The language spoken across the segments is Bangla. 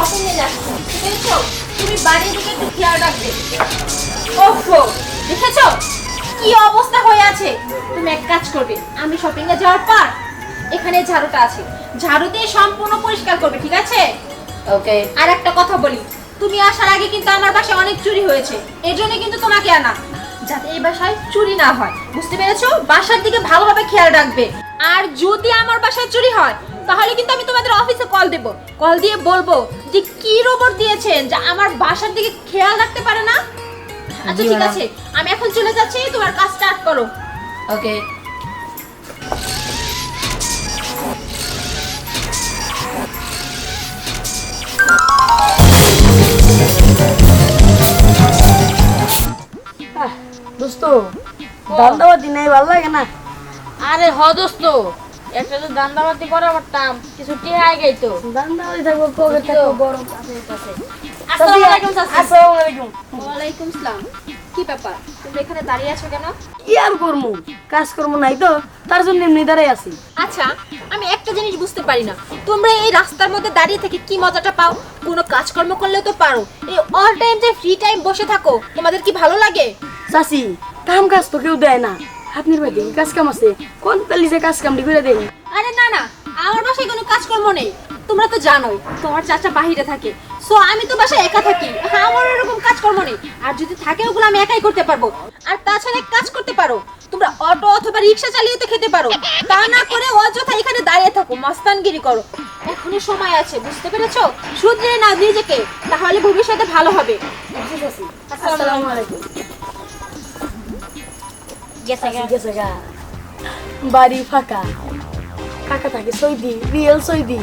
শপিং এ যাচ্ছি তুমি বাড়ির দিকে একটু খেয়াল রাখবে। ওফো দেখেছ? কি অবস্থা হয়ে আছে? তুমি এক কাজ করবে আমি শপিং এ যাওয়ার পর এখানে ঝাড়ুটা আছে। ঝাড়ু দিয়ে সম্পূর্ণ পরিষ্কার করবে ঠিক আছে? ওকে। আর একটা কথা বলি তুমি আসার আগে কিন্তু আমার বাসায় অনেক চুরি হয়েছে এর জন্য কিন্তু তোমাকে আনা। যাতে এই বাসায় চুরি না হয় বুঝতে পেরেছ? বাসার দিকে ভালোভাবে খেয়াল রাখবে। আর যদি আমার বাসায় চুরি হয় তাহলে কিন্তু আমি তোমাদের অফিসে কল দেব। কল দিয়ে বলব যে কি রোবট দিয়েছেন যা আমার বাসার দিকে খেয়াল রাখতে পারে না? আচ্ছা ঠিক আছে। আমি এখন চলে যাচ্ছি তোমার কাজ স্টার্ট করো। ওকে দোস্ত দান্দাবাদি নাই ভালো লাগে না? আরে হ দোস্ত। একটা তো দান্দাবাতি করা পারতাম কিছু টিহাই গাইতো দান্দাবাদি থাকব কবে থাকব গরম। আসসালামু আলাইকুম আসসালামু আলাইকুম। ওয়ালাইকুম আসসালাম কি ব্যাপার? তুমি এখানে দাঁড়িয়ে আছো কেন? কি আর করব? কাজ করব নাই তো। তার জন্য এমনি দাঁড়াই আছি। আচ্ছা আমি একটা জিনিস বুঝতে পারি না। তোমরা এই রাস্তার মধ্যে দাঁড়িয়ে থেকে কি মজাটা পাও? কোনো কাজকর্ম করলে তো পারো। এই অল টাইম যে ফ্রি টাইম বসে থাকো তোমাদের কি ভালো লাগে? চাচি কাম কাজ তো কেউ দেয় না। আপনার বাড়িতে কাজ কাম আছে? কোন পেলি যে কাজ কামটি করে দেয় আরে না না আমার বাসায় কোনো কাজকর্ম নেই। তোমরা তো জানোই তোমার চাচা বাহিরে থাকে। সো আমি তো বাসায় একা থাকি। আমার এরকম কাজকর্ম নেই। আর যদি থাকে ওগুলো আমি একাই করতে পারব। আর তাছাড়া কাজ করতে পারো। তোমরা অটো অথবা রিক্সা চালিয়ে তো খেতে পারো। তা না করে অযথা এখানে দাঁড়িয়ে থাকো মস্তানগিরি করো। এখনও সময় আছে বুঝতে পেরেছ? শুধরে না নিজেকে তাহলে ভবিষ্যতে ভালো হবে। আসসালামু আলাইকুম গেছে গা। বাড়ি ফাঁকা। ফাঁকা থাকে সৈদি রিয়েল সৈদি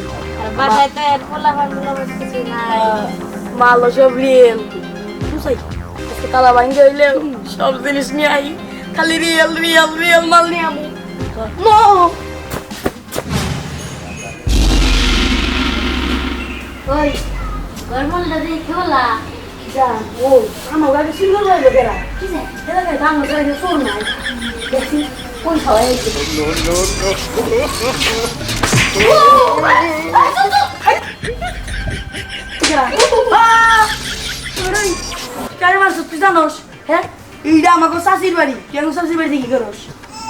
মাল সব রিয়েল তালা ভাঙ্গে হইলে সব জিনিস নিয়ে আই। খালি রিয়েল রিয়েল রিয়েল মাল নিয়ে আমু। ওই গরমল দাদি হলা? যা ও আমার গাড়ি সিঙ্গল হয়ে যাবে রা কিসে এটা কে দাম সোর নাই দেখি কোন সবাই কারে মারছ তুই জানোস হ্যাঁ এইটা আমাকে শাশির বাড়ি কেন শাশির বাড়িতে কি করস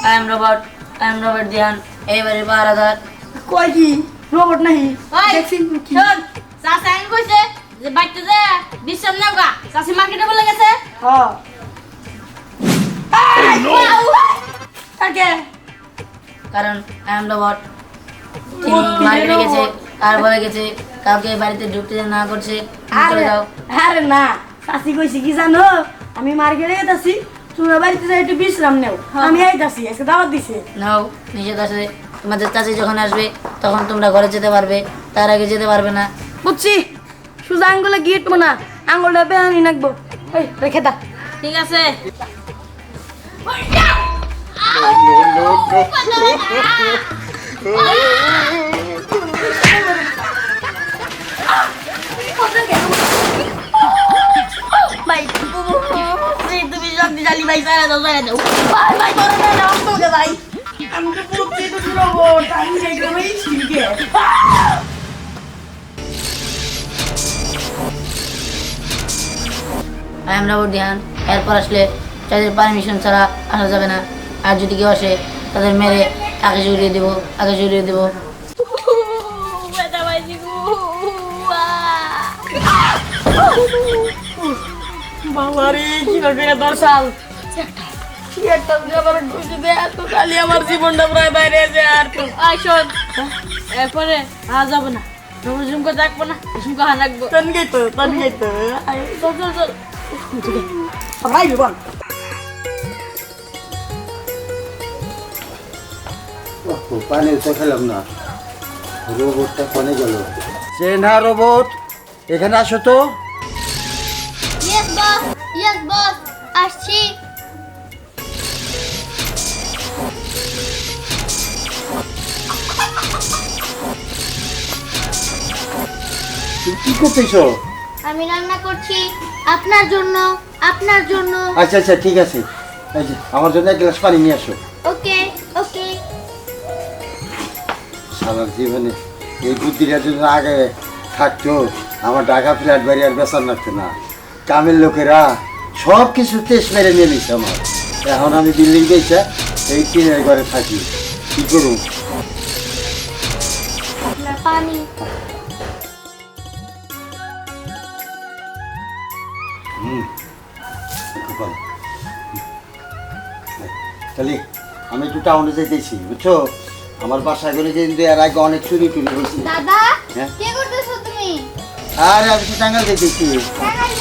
I am Robert I am Robert Dihan এইবারে বারাদার কয় কি রোবট নাহি দেখছি কি চাচা আইন কইছে যে বাইতে যে বিশ্রাম নাও গা। চাচি মার্কেটে বলে গেছে। হ্যাঁ। কাকে? কারণ আই এম রবার্ট তিনি মার্কেটে গেছে আর বলে গেছে কাউকে বাড়িতে ঢুকতে না করছে তুমি আরে আরে না শাশি কইছি কি জানো? আমি মার্কেটে গেছি তোমরা বাড়িতে যাই একটু বিশ্রাম নেও। আমি আইতাছি আজকে দাওয়াত দিছে। নাও নিজে কাছে। তোমাদের চাচি যখন আসবে তখন তোমরা ঘরে যেতে পারবে তার আগে যেতে পারবে না। বুঝছি। সুজা আঙ্গুলে গিটবো না। আঙ্গুলটা বেহানি নাকবো। ওই রেখে দা। ঠিক আছে। ভাই ভাই সারা দাও সারা দাও। ভাই ভাই করে না নাম তো গে ভাই। আমি তো পুরো পেট রোবট আমি যাইতে ভাই শিখে আই এম রাবর ধ্যান এরপর আসলে তাদের পারমিশন ছাড়া আসা যাবে না। আর যদি কেউ আসে তাদের মেরে আগে জড়িয়ে দেবো আগে জড়িয়ে দেবো। দর্শাল? একটা আমার খুশি দে এত খালি আমার জীবনটা প্রায় বাইরে আর এরপরে আর যাব না। রুম থাকব না ঝুমকো হা রাখব তো তো চল চল চল। সবাই বল ওহ, পানি খেলাম না রোবটটা কনে গেল চেনা রোবট এখানে আসো তো। ইয়েস বস ইয়েস বস আসছি। তুমি কি করতেছো? আমি রান্না করছি আপনার জন্য আপনার জন্য। আচ্ছা আচ্ছা ঠিক আছে। আমার জন্য এক গ্লাস পানি নিয়ে আসো। ওকে ওকে। সারা জীবনে এই বুদ্ধিটা যদি আগে থাকতো আমার ঢাকা ফ্ল্যাট বাড়ি আর বেসার লাগছে না। কামের লোকেরা সব কিছু তেজ মেরে নিয়ে নিছে আমার। এখন আমি বিল্ডিং পেয়েছে এই টিনের ঘরে থাকি। কি করুন পানি। তাহলে আমি একটু টাউনে যেতেছি বুঝছ? আমার বাসা করে যে কিন্তু এর আগে অনেক চুরি টুরি হয়েছে। দাদা হ্যাঁ? কি করতেছো তুমি? আর আমি তো টাঙ্গাল যেতেছি টাঙ্গাইল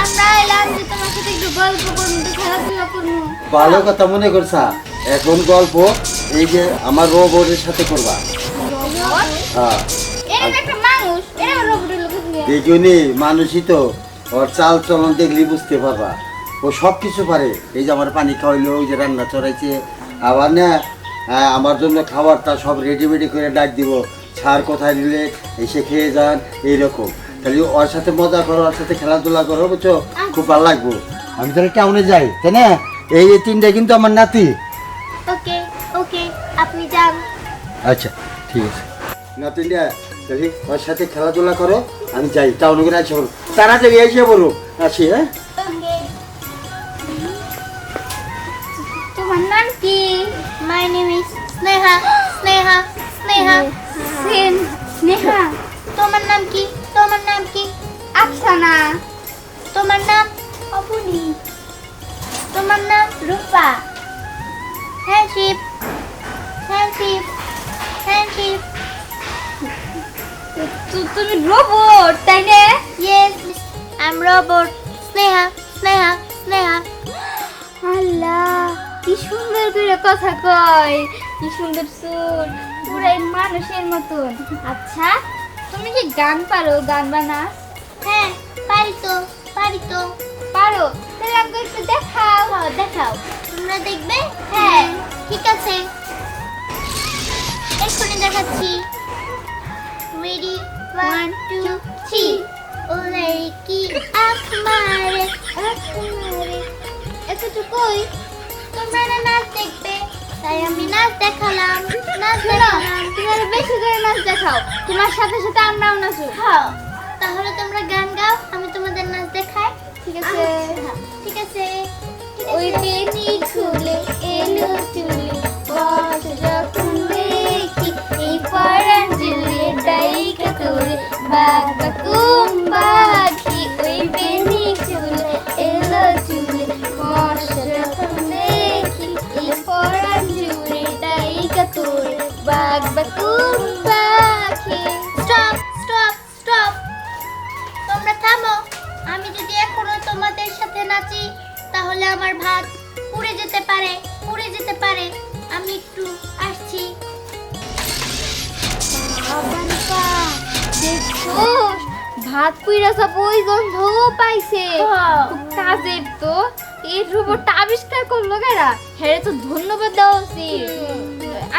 আমরা এলাম যে তোমার সাথে একটু গল্প করব খেলাধুলা করব। ভালো কথা মনে করছা। এখন গল্প এই যে আমার রোবটের সাথে করবা। হ্যাঁ। দেখিনি মানুষই তো ওর চাল চলন দেখলে বুঝতে পারবা। ও সব কিছু পারে। এই যে আমার পানি খাওয়াইলো ওই যে রান্না চড়াইছে। আবার না হ্যাঁ, আমার জন্য খাবারটা সব রেডিমেডি করে ডাক দিব। ছাড় কোথায় দিলে? এসে খেয়ে যান এইরকম। তাহলে ওর সাথে মজা করো ওর সাথে খেলাধুলা করো বুঝছ? খুব ভালো লাগবো। আমি তাহলে টাউনে যাই তাই না? এই এই তিনটা কিন্তু আমার নাতি। ওকে ওকে আপনি যান। আচ্ছা ঠিক আছে। নাতিনটা তাহলে ওর সাথে খেলাধুলা করো। আমি যাই টাউনে করে আসি বলো তাড়াতাড়ি এসে বলো। আসি হ্যাঁ? তোমার নাম কি? মাই স্নেহা স্নেহা স্নেহা সেন স্নেহা তোমার নাম কি? তোমার নাম কি? তোমার নাম অপুনি তোমার নাম রূপা। হ্যান্ডশিপ হ্যান্ডশিপ হ্যান্ডশিপ তুমি রোবট তাই না? Yes I robot Sneha Sneha Sneha Allah কি সুন্দর করে কথা কয়। কি সুন্দর সুর। পুরাই মানুষের মতন। আচ্ছা তুমি কি গান পারো? গান বানাস হ্যাঁ পারি তো পারি তো। পারো। তাহলে আমাকে একটু দেখাও। হ্যাঁ দেখাও। তোমরা দেখবে? হ্যাঁ। ঠিক আছে। এক্ষুনি দেখাচ্ছি। Ready, one, two, three. ও লড়কি আখ মারে আখ মারে এতটুকুই। তোমরা না নাচ দেখবে তাই আমি নাচ দেখালাম নাচ দেখালাম। তুমি আরও বেশি করে নাচ দেখাও। তোমার সাথে সাথে আমরাও নাচো হ্যাঁ তাহলে তোমরা গান গাও আমি তোমাদের নাচ দেখাই। ঠিক আছে। ঠিক আছে। ওই বেনি খুলে এলো চুলে বস যখন bagaku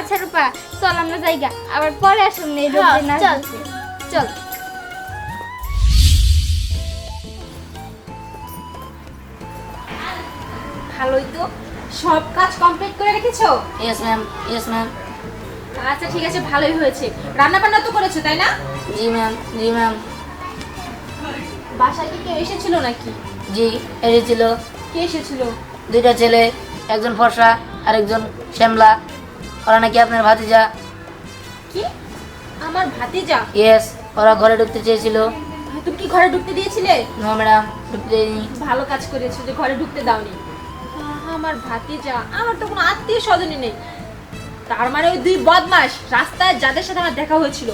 আচ্ছা রূপা চল আমরা জায়গা। আবার পরে আসুন এই নাচ দেখতে। চল। ভালোই তো। সব কাজ কমপ্লিট করে রেখেছো? ইয়েস ম্যাম ইয়েস ম্যাম আচ্ছা ঠিক আছে ভালোই হয়েছে। রান্না বান্না তো করেছ তাই না? জি ম্যাম জি ম্যাম বাসায় কি কেউ এসেছিল নাকি? জি এসেছিল। কে এসেছিল? দুইটা ছেলে একজন ফর্সা আর একজন শ্যামলা। ওরা নাকি আপনার ভাতিজা? কি? আমার ভাতিজা? ইয়েস ওরা ঘরে ঢুকতে চেয়েছিল। তুমি কি ঘরে ঢুকতে দিয়েছিলে? নো ম্যাডাম ঢুকতে দেয়নি। ভালো কাজ করেছ যে ঘরে ঢুকতে দাওনি। আমার ভাতিজা আমার তো কোনো আত্মীয় স্বজনই নেই। তার মানে ওই দুই বদমাস রাস্তায় যাদের সাথে আমার দেখা হয়েছিল।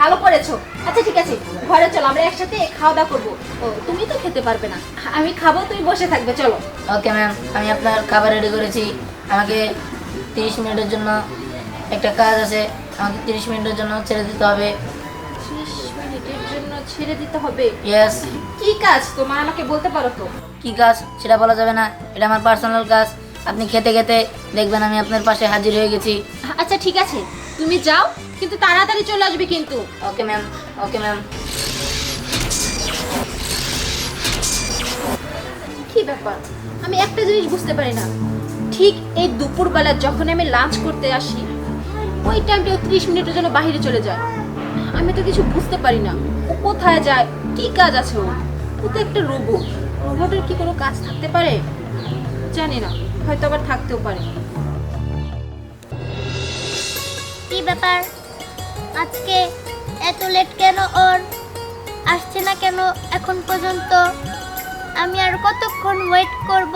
ভালো করেছ। আচ্ছা ঠিক আছে ঘরে চলো আমরা একসাথে খাওয়া দাওয়া করব। ও তুমি তো খেতে পারবে না। আমি খাব তুমি বসে থাকবে চলো। ওকে ম্যাম আমি আপনার খাবার রেডি করেছি। আমাকে তিরিশ মিনিটের জন্য একটা কাজ আছে আমাকে তিরিশ মিনিটের জন্য ছেড়ে দিতে হবে। ত্রিশ মিনিটের জন্য ছেড়ে দিতে হবে? ইয়েস কি কাজ? তোমার আমাকে বলতে পারো তো। কি কাজ? সেটা বলা যাবে না। এটা আমার পার্সোনাল কাজ। আপনি খেতে খেতে দেখবেন আমি আপনার পাশে হাজির হয়ে গেছি। আচ্ছা ঠিক আছে। তুমি যাও কিন্তু তাড়াতাড়ি চলে আসবে কিন্তু। ওকে ম্যাম ওকে ম্যাম কি ব্যাপার? আমি একটা জিনিস বুঝতে পারি না। ঠিক এই দুপুরবেলা যখন আমি লাঞ্চ করতে আসি, ওই টাইমটা ত্রিশ মিনিটের জন্য বাইরে চলে যায়। আমি তো কিছু বুঝতে পারি না। ও কোথায় যায়? কি কাজ আছে ও ও তো একটা রোবট রোবটের কি কোনো কাজ থাকতে পারে? জানি না। হয়তো আবার থাকতেও পারে। কি ব্যাপার? আজকে এত লেট কেন ওর? আসছে না কেন এখন পর্যন্ত? আমি আর কতক্ষণ ওয়েট করব?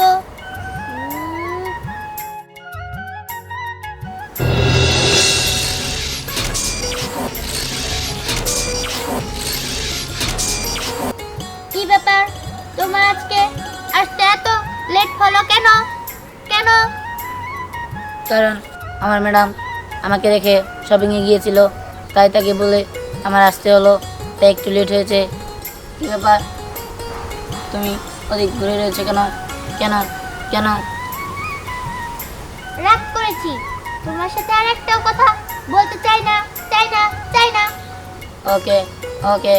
কারণ আমার ম্যাডাম আমাকে রেখে শপিংয়ে গিয়েছিল তাই তাকে বলে আমার আসতে হলো তাই একটু লেট হয়েছে। কী ব্যাপার? তুমি অধিক ঘুরে রয়েছে কেন? কেন? কেন? রাগ করেছি। তোমার সাথে আর একটাও কথা বলতে চাই না চাই না চাই না। ওকে ওকে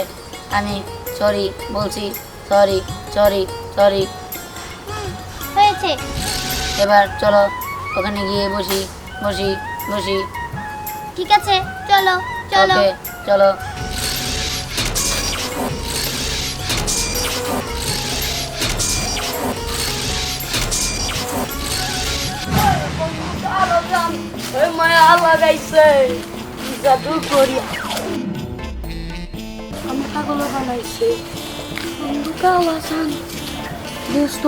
আমি সরি বলছি সরি সরি সরি হয়েছে। এবার চলো। ওখানে গিয়ে বসি বসি বসি। ঠিক আছে চলো চলো। ওকে চলো। জাদু করিয়া। আমি পাগল বানাইছে। আসান দোস্ত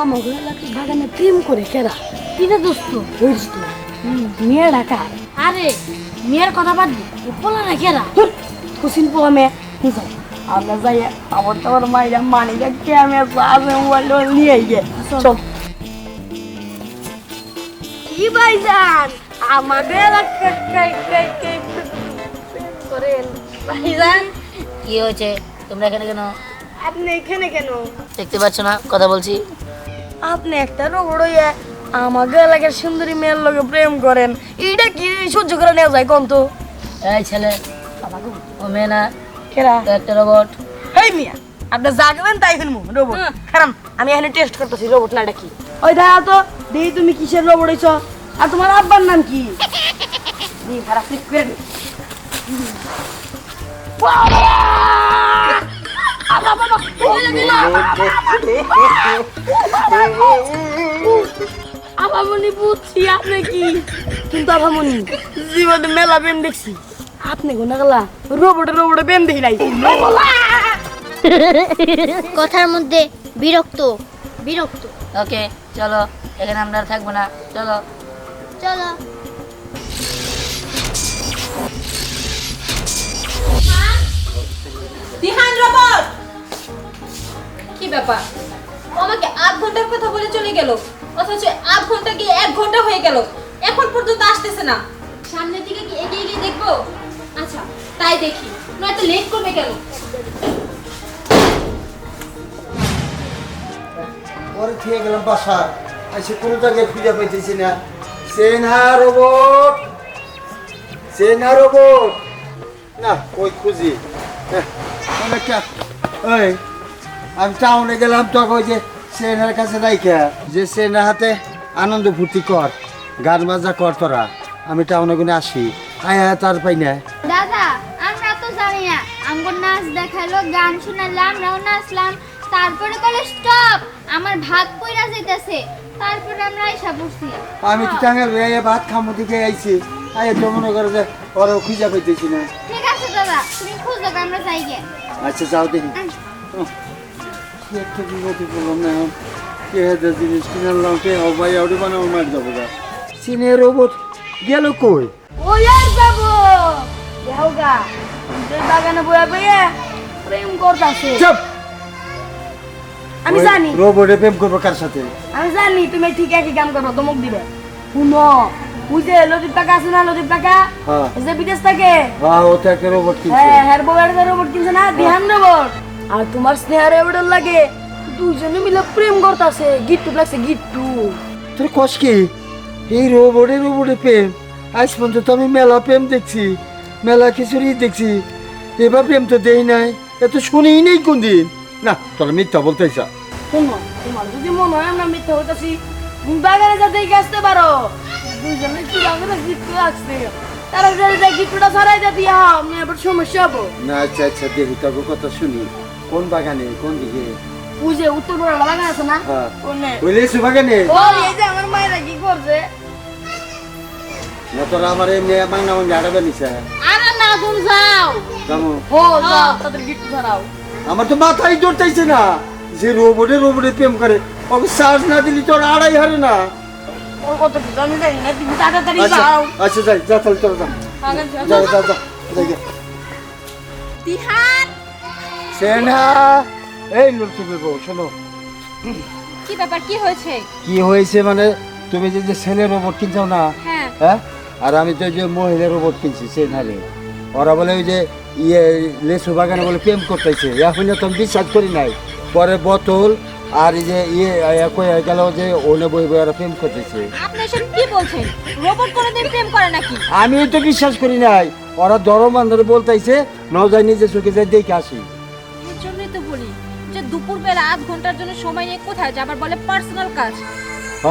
আমাকে এলাকার বাগানে প্রেম করে কেরা? কিরে দোস্ত? দোস্ত মেয়ে ডাকা আরে মেয়ের কথা বাদ দি। পোলা না কেরা? কুসিন পোলা মেয়ে। আমরা যাই আমার তোমার মাইরা মানি দেখে আমি আছে মোবাইল নিয়ে গিয়ে চল। কি ভাইজান? আমাদের করেন ভাইজান? কি হয়েছে? তোমরা এখানে কেন? আপনি এখানে কেন? দেখতে পাচ্ছ না কথা বলছি। আপনি একটা রোবট হইয়া আমাকে এলাকার সুন্দরী মেয়ের লোকে প্রেম করেন এইটা কি সহ্য করে নেওয়া যায় কোন তো এই ছেলে ও মেয়ে না কেরা তো একটা রোবট হেই মিয়া আপনি করবেন তাই ফেলব রোবট খারাপ আমি এখানে টেস্ট করতেছি রোবট নাটা কি ওই দেখা তো দেখি তুমি কিসের রোবট হইছ আর তোমার আব্বার নাম কি দি খারাপ ক্লিক করে দে। আভামনি বুঝছি আপনি কি? কিন্তু আভামনি জীবনে মেলা প্রেম দেখছি। আপনি কোন গেলা? রোবটে রোবটে প্রেম দেখি নাই। কথার মধ্যে বিরক্ত বিরক্ত। ওকে চলো এখানে আমরা থাকব না। চলো। চলো। দিহান রোবট! কি ব্যাপার? ঘণ্টার কথা বলে চলে গেল। অথচ আধ ঘণ্টা গিয়ে এক ঘণ্টা হয়ে গেল? এখন পর্যন্ত আসতেছে না। সামনের দিকে কি এগিয়ে গিয়ে দেখব? আচ্ছা তাই দেখি। নয়তো লেট করবে কেন পরে থেকে গেলাম বাসা এসে কোনো জায়গায় খুঁজে পাইতেছি না। সেনা রোবট। সেনা রোবট। না ওই খুঁজি? হ্যাঁ, আমি টাউনে গেলাম তখন ওই যে সেনার কাছে রাইখা যে সেনার হাতে আনন্দ ফুর্তি কর গান বাজা কর তোরা। আমি টাউনে গুনে আসি। আয় তার পাই না। দাদা আমরা তো জানি না। আমগো নাচ দেখাল গান শোনালো আমরাও নাচলাম। তারপরে কলে স্টপ! আমার ভাত কইরা যাইতেছে। তারপরে আমরা আইসা আমি তো টাঙ্গাল রে ভাত খামো দিকে আইছি। আয় তো মনে করে যে ওরা খুঁজে পাইতেছি না। ঠিক আছে দাদা। তুমি খুঁজো আমরা যাই গে। আচ্ছা যাও দেখি। কি একটা বিপদে পড়লাম না। কে হাজার জিনিস কিনালাম কে ও ভাই আউডি মার যাব গা। সিনে রোবট গেল কই? ও আর যাব। দেহগা যে বাগানে বয়া বয়া প্রেম করতাছে। চুপ! আমি জানি। রোবটে প্রেম করব কার সাথে? আমি জানি তুমি ঠিক একই কাম করো তোমাক দিবে। শুনো বুঝে লতিফ টাকা আছে না লতিফ টাকা হ্যাঁ। যে বিদেশ থাকে? হ্যাঁ ও রোবট কিনছে। হ্যাঁ বউয়ের রোবট কিনছে না বিহান রোবট আর তোমার স্নেহার রোবট লাগে দুইজনে মিলে প্রেম করতাছে গিট্টু লাগছে গিট্টু। তোর কষ কি? এই রোবটে রোবটে প্রেম। আজ পর্যন্ত তো আমি মেলা প্রেম দেখছি মেলা খিচুড়ি দেখছি। এবার প্রেম তো দেই নাই এত শুনেই নেই কোন দিন না তোরা মিথ্যা বলতেছ শোনো তোমার যদি মনে হয় আমরা মিথ্যা তুমি বাগানে যাতে আসতে পারো। দুজনে কি বাগানে গিট্টু লাগছে। তাড়াতাড়ি গিট্টুটা দে দিয়া আমি আবার সমস্যা হব। না আচ্ছা আচ্ছা দেখি তোকে কথা শুনি। কোন বাগানে কোন দিকে? বুঝে উত্তর বড় বাগান আছে না? হ্যাঁ। ওনে ওই লেসু বাগানে। ও এই যে আমার মায়েরা কি করছে? না তোরা আমার এমনি মাংনা মাংনা আড়াবে নিছে। আরে না তুমি যাও। জামু ও যাও তাদের গিট্টু ছাড়াও আমার তো মাথায় জোরতাইছে না। যে রোবটে রোবটে প্রেম করে ওকে চার্জ না দিলি তোর আড়াই হারে না। ওর কত আমি জানি না তুমি তাড়াতাড়ি আচ্ছা যাও। আচ্ছা যাই যা তাহলে তোরা যা। যা যাও। যা যা। দিহান সেনা। এই লক্ষ্মী বউ শোনো। কি ব্যাপার কি হয়েছে? কি হয়েছে মানে তুমি যে যে ছেলে রোবট কিনছো না হ্যাঁ। হ্যাঁ? আর আমি তো যে মহিলা রোবট কিনছি সেই নারে ওরা বলে ওই যে ইয়ে লেসু বাগানে বলে প্রেম করতেছে। এখন তো আমি বিশ্বাস করি নাই। পরে বোতল আর এই যে ইয়ে কয়ে গেল যে ওনে বই বই ওরা প্রেম করতেছে। আপনি এসব কি বলছেন? রোবট কোনোদিন প্রেম করে নাকি? আমি তো বিশ্বাস করি নাই। ওরা দরম ধরে বলতেছে ন যাই নিজে চোখে যাই দেখে আসি। জন্যই তো বলি যে দুপুরবেলা আধ ঘণ্টার জন্য সময় নিয়ে কোথায় যাবার বলে পার্সোনাল কাজ।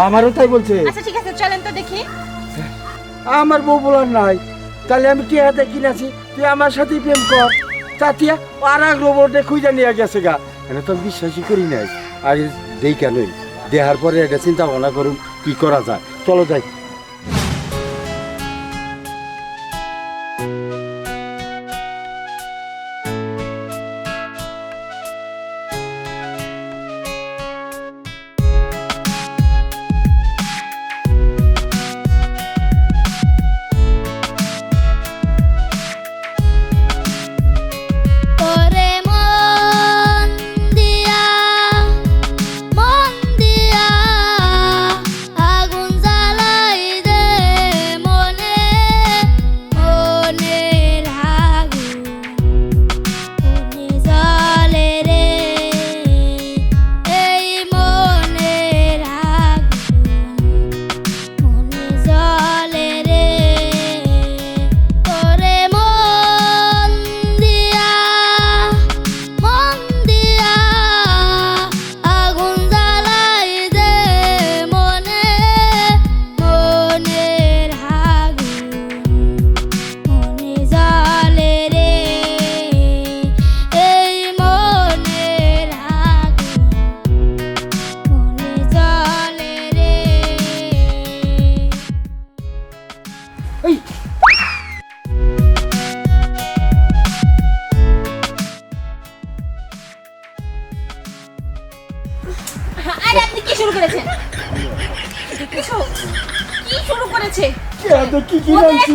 আমারও তাই বলছে। আচ্ছা ঠিক আছে চলেন তো দেখি। আমার বউ বলার নাই। তাহলে আমি টিয়াতে কিনেছি তুই আমার সাথেই প্রেম কর। তাতিয়া আর এক রোবটে খুঁজে নিয়ে গেছে গা। এটা তো বিশ্বাসই করি নাই। আর দেই কেনই দেহার পরে এটা চিন্তা ভাবনা করুন কি করা যায়। চলো যাই।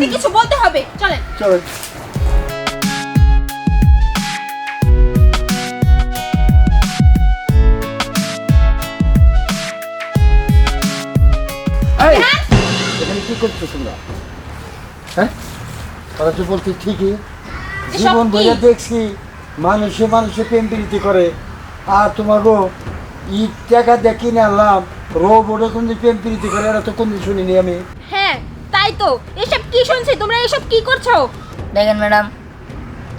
একটা কিছু বলতে হবে। চলেন। চলো এই, এখানে কি করছ তোমরা? হ্যাঁ? তো বলছে ঠিকই। জীবন? বইয়া দেখছি মানুষে মানুষে প্রেম প্রীতি করে। আর তোমার গো ঈদ টাকা দিয়ে কিনে আনলাম রোবটে কোন প্রেম প্রীতি করে তো কোন শুনিনি আমি। হ্যাঁ তাই তো। এসব কি শুনছি? তোমরা এসব কি করছ? দেখেন ম্যাডাম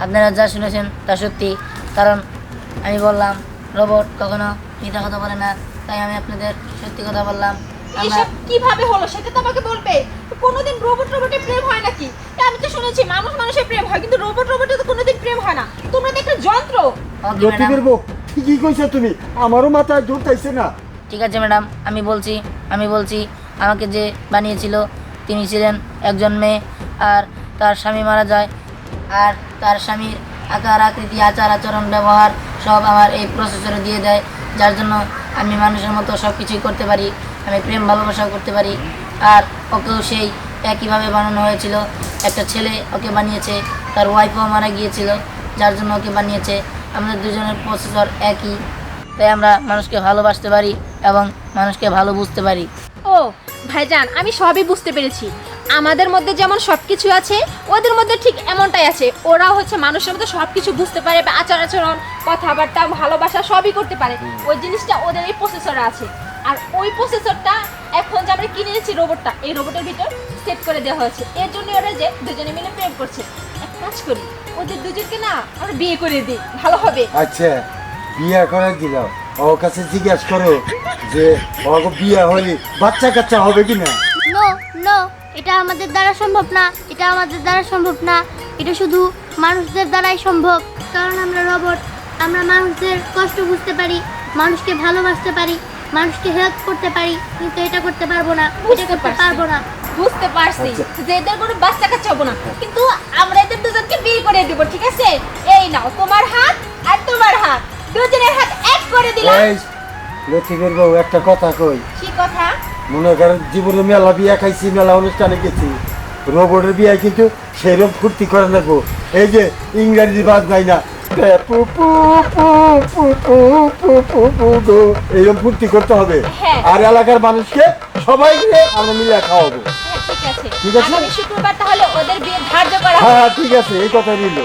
আপনারা যা শুনেছেন তা সত্যি। কারণ আমি বললাম রোবট কখনো মিথ্যা কথা বলে না। তাই আমি আপনাদের সত্যি কথা বললাম এসব কীভাবে হলো? সেটা তো আমাকে বলবে। কোনোদিন রোবট রোবটে প্রেম হয় নাকি? তা আমি তো শুনেছি মানুষ মানুষের প্রেম হয় কিন্তু রোবট রোবটে তো কোনোদিন প্রেম হয় না। তোমরা তো একটা যন্ত্র। ঠিকই কইছো তুমি। আমারও মাথায় জোর তাইছে না। ঠিক আছে ম্যাডাম আমি বলছি আমি বলছি আমাকে যে বানিয়েছিল তিনি ছিলেন একজন মেয়ে আর তার স্বামী মারা যায় আর তার স্বামীর আকার, আকৃতি, আচার, আচরণ, ব্যবহার সব আমার এই প্রসেসরে দিয়ে দেয়, যার জন্য আমি মানুষের মতো সব কিছুই করতে পারি, আমি প্রেম, ভালোবাসাও করতে পারি। আর ওকেও সেই একইভাবে বানানো হয়েছিল। একটা ছেলে ওকে বানিয়েছে, তার ওয়াইফও মারা গিয়েছিল, যার জন্য ওকে বানিয়েছে। আমাদের দুজনের প্রসেসর একই, তাই আমরা মানুষকে ভালোবাসতে পারি এবং মানুষকে ভালো বুঝতে পারি। ভাইজান আমি সবই বুঝতে পেরেছি। আমাদের মধ্যে যেমন সব কিছু আছে ওদের মধ্যে ঠিক এমনটাই আছে। ওরাও হচ্ছে মানুষের মধ্যে সব কিছু বুঝতে পারে বা আচার আচরণ কথাবার্তা ভালোবাসা সবই করতে পারে। ওই জিনিসটা ওদের এই প্রসেসরে আছে। আর ওই প্রসেসরটা এখন যে আমরা কিনে নিয়েছি রোবটটা এই রোবটের ভিতর সেট করে দেওয়া হয়েছে। এর জন্য ওরা যে দুজনে মিলে প্রেম করছে। এক কাজ করি ওদের দুজনকে না আমরা বিয়ে করে দিই। ভালো হবে। আচ্ছা বিয়ে করে দিলাম। ওর কাছে জিজ্ঞাসা করো যে ওকে বিয়ে হলে বাচ্চা কাচ্চা হবে কি না নো নো এটা আমাদের দ্বারা সম্ভব না। এটা আমাদের দ্বারা সম্ভব না। এটা শুধু মানুষদের দ্বারাই সম্ভব। কারণ আমরা রোবট আমরা মানুষদের কষ্ট বুঝতে পারি মানুষকে ভালোবাসতে পারি মানুষকে হেল্প করতে পারি কিন্তু এটা করতে পারব না এটা করতে পারব না। বুঝতে পারছি যে এদের কোনো বাচ্চা কাচ্চা হব না। কিন্তু আমরা এদের দুজনকে বিয়ে করে দিব ঠিক আছে? এই নাও তোমার হাত আর তোমার হাত। দুজনের হাত করে দিলাম। এই লতিফের একটা কথা কই। কি কথা? মনে করেন জীবনে মেলা বিয়া খাইছি মেলা অনুষ্ঠানে গেছি। রোবটের বিয়ে কিন্তু সেরকম ফুর্তি করে নেব এই যে ইংরেজি বাদ নাই না এইরকম ফুর্তি করতে হবে। হ্যাঁ। আর এলাকার মানুষকে সবাইকে আমরা মিলে খাওয়াবো। হ্যাঁ, ঠিক আছে। শুক্রবার তাহলে ওদের বিয়ে ধার্য করা হ্যাঁ, হ্যাঁ ঠিক আছে এই কথা নিল